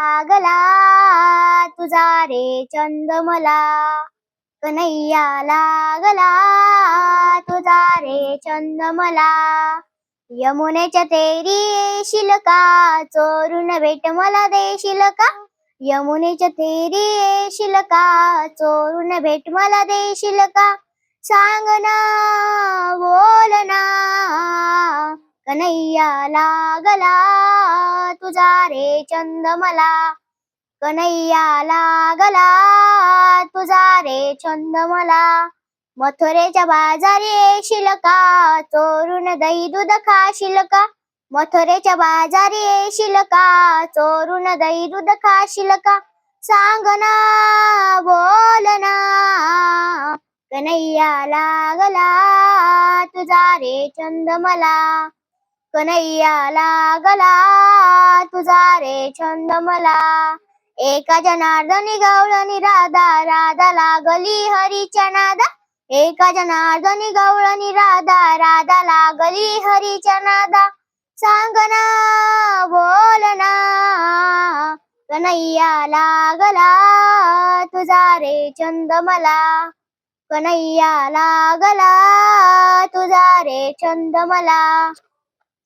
लागला. तुझा रे चंद मला कन्हैया लागला. तुझा रे चंद मला यमुनेच्या तेरी येशील का? चोरून भेट मला देशील का? यमुनेच्या तेरी येशील का? चोरून भेट मला देशील का? सांग ना बोल ना. कन्हैया लागला. तुझा रे चंद मला कन्हैया लागला. तुझा रे छंद मला मथुरेच्या बाजारी येशील का चोरून दही दूध खाशील का मथुरेच्या बाजारी येशील का चोरून दही दूध खाशील का सांग ना बोल ना कन्हैया लागला. तुझा रे चंद मला कन्हैया लागला तुझा रे छंद मला एका जनार्दनी गवळणी राधा राधा लागली हरीच्या नादा. एका जनार्दनी गवळणी राधा राधा लागली हरीच्या नादा. सांग ना बोल ना. कन्हैया लागला तुझा रे छंद मला कन्हैया लागला तुझा रे छंद मला